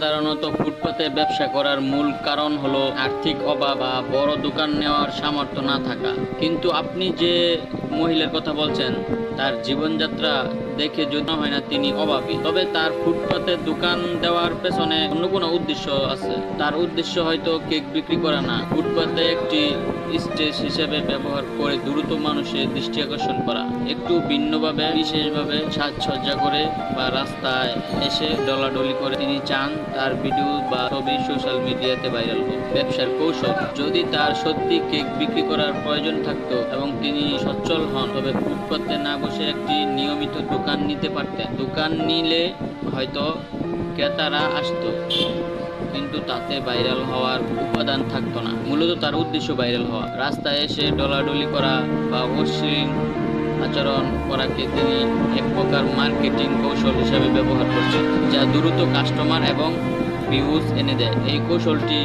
সাধারণত ফুটপাতে ব্যবসা করার মূল কারণ হলো আর্থিক অভাব বা বড় দোকান নেওয়ার সামর্থ্য না থাকা। কিন্তু আপনি যে মহিলার কথা বলছেন, তার জীবনযাত্রা দেখে যদি হয় না, তিনি অভাবী তবে তার ফুটপাতে দোকান দেওয়ার পেছনে অন্য কোনো উদ্দেশ্য আছে। তার উদ্দেশ্য হয়তো কেক বিক্রি করা না। ফুটপাতে একটি স্টেজ হিসেবে ব্যবহার করে দ্রুত মানুষের দৃষ্টি আকর্ষণ করা। একটু ভিন্নভাবে, বিশেষভাবে সাজসজ্জা করে বা রাস্তায় এসে ডলাডলি করে তিনি চান তার ভিডিও বা ছবি সোশ্যাল মিডিয়াতে ভাইরাল হোক। ব্যবসার কৌশল, যদি তার সত্যি কেক বিক্রি করার প্রয়োজন থাকতো এবং তিনি সচ্ছল হন, তবে ফুটপাতে না বসে একটি নিয়মিত দোকান নিতে পারতেন। দোকান নিলে হয়তো ক্রেতারা আসতো, কিন্তু তাতে ভাইরাল হওয়ার উপাদান থাকতো না। মূলত তার উদ্দেশ্য ভাইরাল হওয়া। রাস্তায় এসে ডলাডলি করা বা অশ্লীল আচরণ করাকে তিনি এক প্রকার মার্কেটিং কৌশল হিসাবে ব্যবহার করছেন, যা দ্রুত কাস্টমার এবং ভিউজ এনে দেয়। এই কৌশলটি